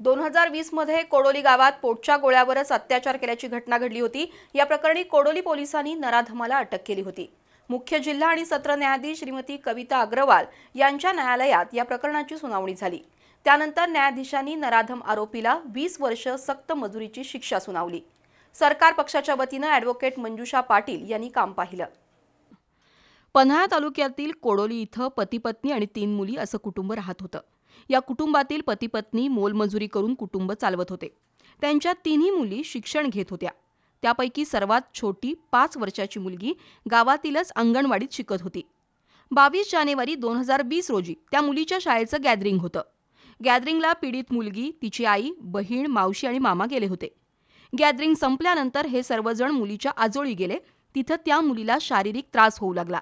दोन हजार वीसमध्ये कोडोली गावात पोटच्या गोळ्यावरच अत्याचार केल्याची घटना घडली होती. या प्रकरणी कोडोली पोलिसांनी नराधमाला अटक केली होती. मुख्य जिल्हा आणि सत्र न्यायाधीश श्रीमती कविता अग्रवाल यांच्या न्यायालयात या प्रकरणाची सुनावणी झाली. त्यानंतर न्यायाधीशांनी नराधम आरोपीला वीस वर्ष सक्त मजुरीची शिक्षा सुनावली. सरकार पक्षाच्या वतीनं ॲडव्होकेट मंजुषा पाटील यांनी काम पाहिलं. पन्हाळा तालुक्यातील कोडोली इथं पती पत्नी आणि तीन मुली असं कुटुंब राहत होतं. या कुटुंबातील पती पत्नी मोलमजुरी करून कुटुंब चालवत होते. त्यांच्या तिन्ही मुली शिक्षण घेत होत्या. त्यापैकी सर्वात छोटी पाच वर्षाची मुलगी गावातीलच अंगणवाडीत शिकत होती. बावीस जानेवारी दोन हजार वीस रोजी त्या मुलीच्या शाळेचं गॅदरिंग होतं. गॅदरिंगला पीडित मुलगी तिची आई बहीण मावशी आणि मामा गेले होते. गॅदरिंग संपल्यानंतर हे सर्वजण मुलीच्या आजोळी गेले. तिथं त्या मुलीला शारीरिक त्रास होऊ लागला.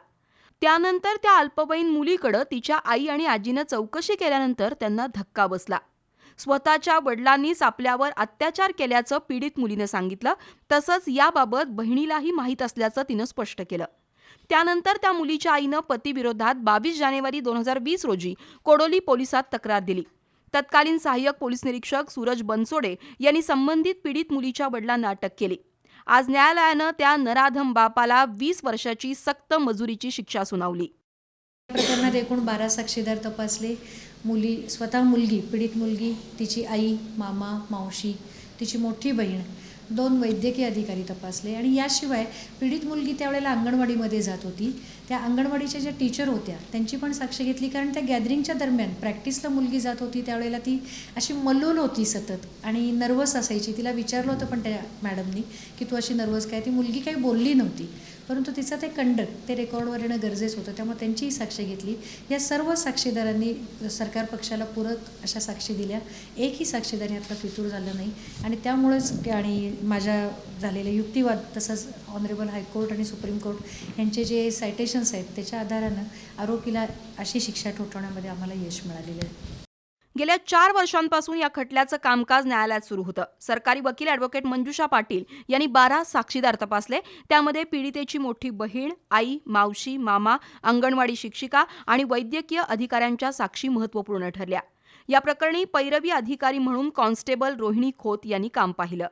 त्यानंतर त्या अल्पवयीन मुलीकडं तिच्या आई आणि आजीनं चौकशी केल्यानंतर त्यांना धक्का बसला. स्वतःच्या वडिलांनीच आपल्यावर अत्याचार केल्याचं पीडित मुलीनं सांगितलं. तसंच याबाबत बहिणीलाही माहीत असल्याचं तिनं स्पष्ट केलं. त्यानंतर त्या मुलीच्या आईनं पतीविरोधात बावीस जानेवारी दोन हजार वीस रोजी कोडोली पोलिसात तक्रार दिली. तत्कालीन सहाय्यक पोलीस निरीक्षक सूरज बनसोडे यांनी संबंधित पीडित मुलीच्या वडिलांना अटक केली. आज न्यायालयानं त्या नराधम बापाला वीस वर्षाची सक्त मजुरीची शिक्षा सुनावली. प्रकरणात एकूण बारा साक्षीदार तपासले. मुली स्वतः मुलगी पीडित मुलगी तिची आई मामा मावशी तिची मोठी बहीण दोन वैद्यकीय अधिकारी तपासले आणि याशिवाय पीडित मुलगी त्यावेळेला अंगणवाडीमध्ये जात होती. त्या अंगणवाडीच्या ज्या टीचर होत्या त्यांची पण साक्ष घेतली कारण त्या गॅदरिंगच्या दरम्यान प्रॅक्टिसला मुलगी जात होती त्यावेळेला ती अशी मल्लोल होती सतत आणि नर्वस असायची. तिला विचारलं होतं पण त्या मॅडमनी की तू अशी नर्वस काय? ती मुलगी काही बोलली नव्हती. परंतु तिचा ते कंडक्ट ते रेकॉर्डवर येणं गरजेचं होतं. त्यामुळे त्यांचीही साक्ष घेतली. या सर्व साक्षीदारांनी सरकार पक्षाला पूरक अशा साक्षी दिल्या. एकही साक्षीदार यातला फितूर झालं नाही. आणि त्यामुळेच आणि माझ्या झालेले युक्तिवाद तसंच ऑनरेबल हायकोर्ट आणि सुप्रीम कोर्ट यांचे जे सायटेशन्स आहेत त्याच्या आधारानं आरोपीला अशी शिक्षा ठोठवण्यामध्ये आम्हाला यश मिळालेलं आहे. गेल्या चार वर्षांपासून या खटल्याचं कामकाज न्यायालयात सुरू होतं. सरकारी वकील ॲडव्होकेट मंजुषा पाटील यांनी बारा साक्षीदार तपासले. त्यामध्ये पीडितेची मोठी बहीण आई मावशी मामा अंगणवाडी शिक्षिका आणि वैद्यकीय अधिकाऱ्यांच्या साक्षी महत्त्वपूर्ण ठरल्या. या प्रकरणी पैरवी अधिकारी म्हणून कॉन्स्टेबल रोहिणी खोत यांनी काम पाहिलं.